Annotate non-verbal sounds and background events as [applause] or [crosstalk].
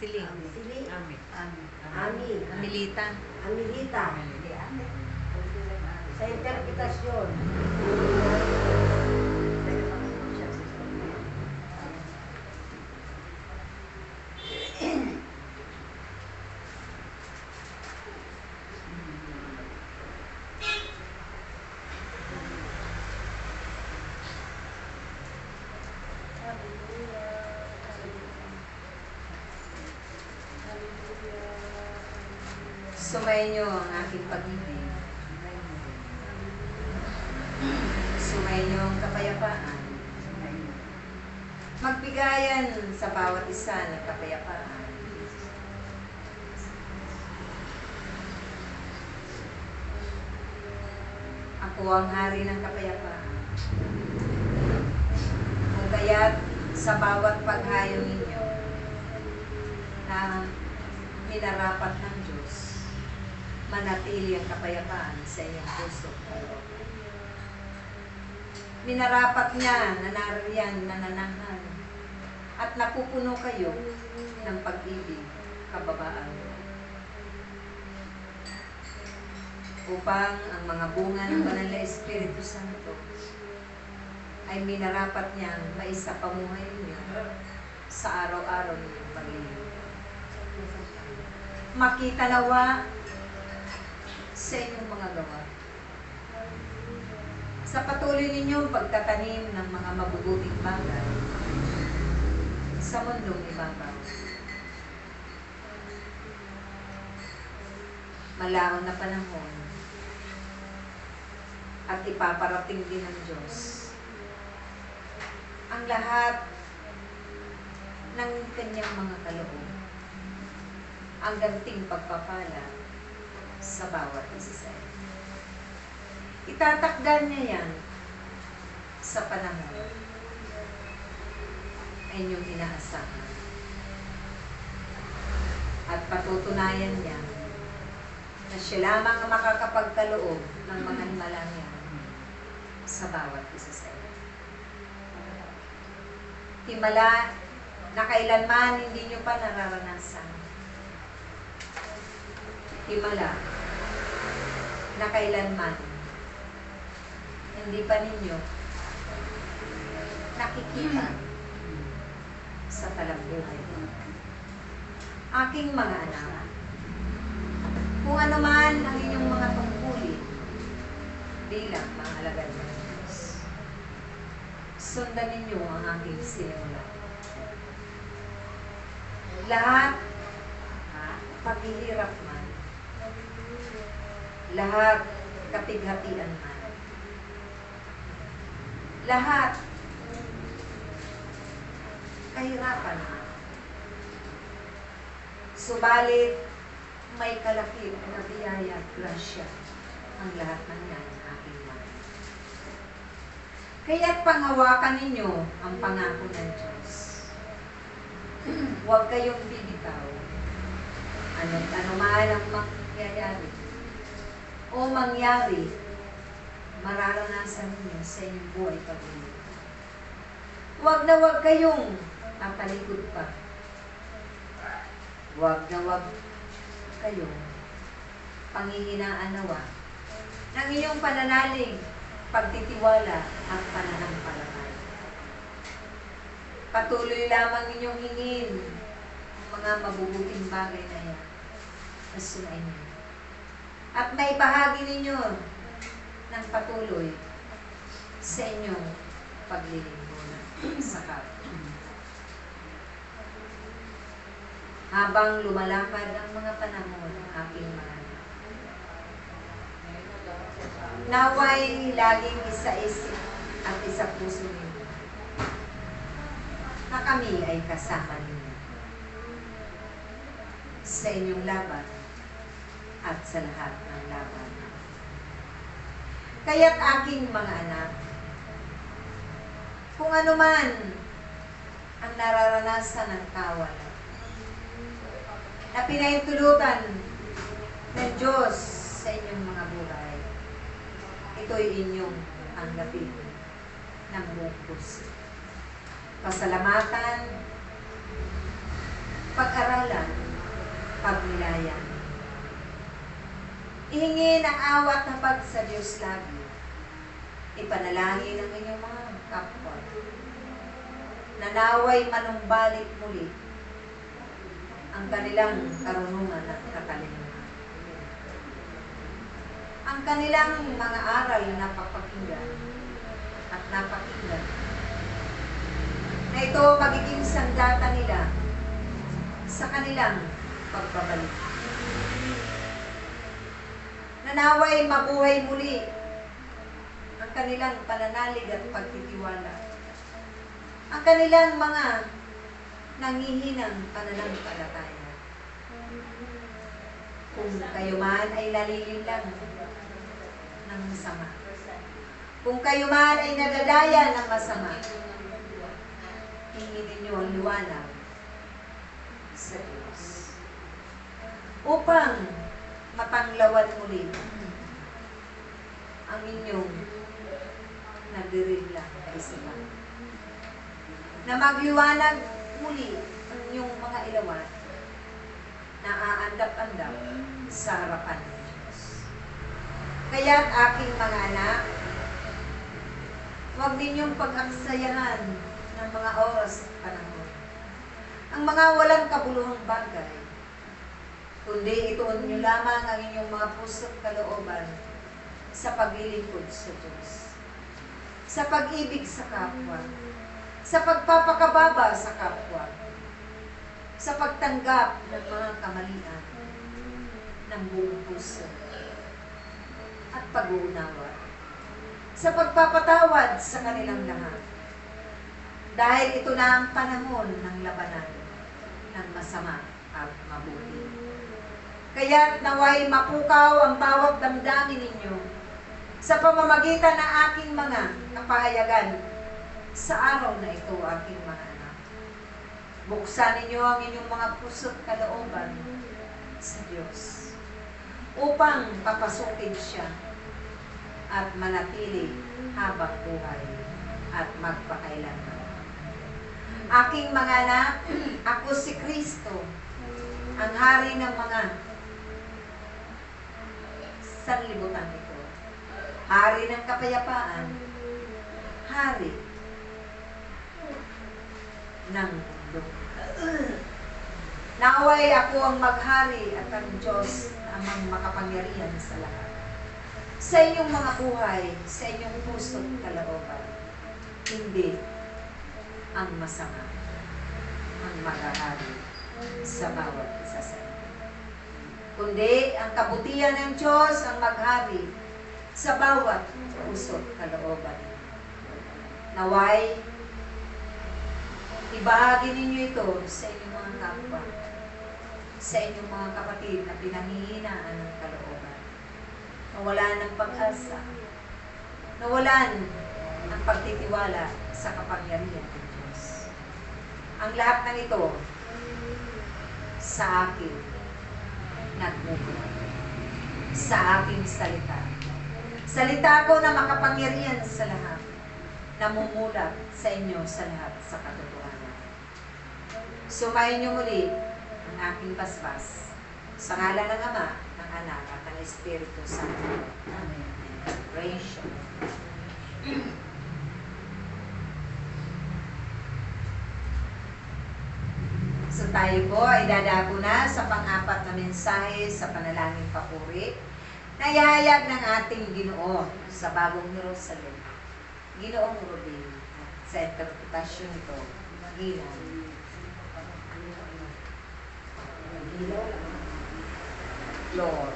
Siling. Sili. Ami. Ami. Amilita. Amilita. Sa interpretasyon. Sumayin niyo ang aking pag-ibig. Sumayin niyo ang kapayapaan. Magbigayan sa bawat isa ng kapayapaan. Ako ang hari ng kapayapaan. Kung kaya't sa bawat paghayo ninyo na minarapat ng Diyos, manatili ang kapayapaan sa inyong puso. Minarapat niya na nariyan nananahan at napupuno kayo ng pag-ibig, kababaan. Upang ang mga bunga ng banal na Espiritu Santo ay minarapat niyang maisapamuhay niyo sa araw-araw ninyong paglilingkod. Makita nawa sa inyong mga gawa. Sa patuloy ninyong pagtatanim ng mga mabubuting bagay sa mundong ibabaw. Malaon na panahon at ipaparating din ng Diyos ang lahat ng kanyang mga kaloob ang ganting pagpapala sa bawat isa sa inyo. Itatakdan niya yan sa panahon na inyong inaasahan. At patutunayan niya na siya lamang ang makakapagkaloob ng mga himalang yan sa bawat isa sa inyo. Himala na kailanman hindi nyo pa nararanasan himala na kailanman hindi pa ninyo nakikita sa talambuhay. Aking mga anak, kung ano man ang inyong mga tungkulin bilang mga alagad ng Diyos, sundan ninyo ang aking sinimula. Lahat, paghihirap man, lahat kapighatian man. Lahat kahirapan man. Subalit, may kalakip na biyaya at grasya ang lahat ng yan aking mga. Kaya't pangawakan ninyo ang pangako ng Diyos. [clears throat] Huwag kayong bibitaw. Ano't ano ang mangyayari o mangyari, mararanasan ninyo sa inyong buhay pag-ibig. Huwag na huwag kayong tatalikod pa. Huwag na huwag kayong panghihinaan nawa ng inyong pananalig, pagtitiwala at pananampalataya. Patuloy lamang inyong hingin ang mga mabubuting bagay na yan na sunayin niyo at may bahagi ninyo ng patuloy sa inyong paglilingkod sa kapwa. Habang lumalakad ang mga panahon ng aking mga. Naway laging isa-isip at isa puso ninyo na kami ay kasama ninyo sa inyong laban at sa lahat ng laban. Kaya't aking mga anak, kung ano man ang nararanasan ng kawalan, na pinahintulutan ng Diyos sa inyong mga buhay, ito'y inyong tanggapin ng buong puso. Pasalamatan, pag-aral pagpapala, pagnilayan. Ihingi ng awat na pag sa Diyos lagi. Ipanalangin ang inyong mga kapwa. Nanaway manumbalik muli ang kanilang karunungan at kakalimutan. Ang kanilang mga aral na napapakinggan at napakinggan na ito magiging sandata nila sa kanilang pagbabalik. Nanaway mabuhay muli ang kanilang pananalig at pagtitiwala. Ang kanilang mga nangihinang pananampalataya. Kung kayo man ay nalilin lang ng masama. Kung kayo man ay nadadaya ng masama, hingin ninyo ang liwanag sa Diyos. Upang mapanglawan muli ang inyong nagdirillang kaisipan. Na magliwanag muli ang inyong mga ilawan na aandap-andap sa harapan ng Diyos. Kaya't aking mga anak, huwag ninyong pag-aksayahan ng mga oras at panahon. Ang mga walang kabuluhang bagay, kundi ituon nyo lamang ang inyong mga puso't kalooban sa paglilingkod sa Diyos. Sa pag-ibig sa kapwa. Sa pagpapakababa sa kapwa. Sa pagtanggap ng mga kamalian ng buong puso at pag-uunawa. Sa pagpapatawad sa kanilang lahat. Dahil ito na ang panahon ng labanan ng masama at mabuti. Kaya't naway mapukaw ang bawat damdamin ninyo sa pamamagitan ng aking mga kapahayagan sa araw na ito, aking mga anak. Buksan ninyo ang inyong mga puso't kalooban sa Diyos upang papasukin siya at manatili habang buhay at magpakailanman. Aking mga anak, [clears throat] ako si Kristo, ang hari ng mga sanlibutan ito. Hari ng kapayapaan, hari ng mundo. Naway ako ang maghari at ang Diyos amang makapangyarihan sa lahat. Sa inyong mga buhay, sa inyong puso't kalooban, hindi ang masama ang maghahari sa bawat isa sa inyo. Kundi ang kabutihan ng Diyos ang maghari sa bawat puso't kalooban. Naway, ibahagi ninyo ito sa inyong mga kapwa, sa inyong mga kapatid na pinanghihinaan ng kalooban. Nawalan ng pag-asa, nawalan ng pagtitiwala sa kapangyarihan ng Diyos. Ang lahat ng ito sa akin nagmumula. Sa aking salita. Salita ko na makapangyarihan sa lahat. Namumulat sa inyo sa lahat sa katotohanan. Sumayin niyo muli ang aking basbas sa ngalan ng Ama, ng Anak, at ng Espiritu Santo. Amen. Praise you. So tayo po ay dadako na sa pang-apat na mensahe sa panalangin papuri na ihayag ng ating ginoo sa bagong Jerusalem. Ginoong Rubin sa interpretasyon ito. Ginoo. Lord.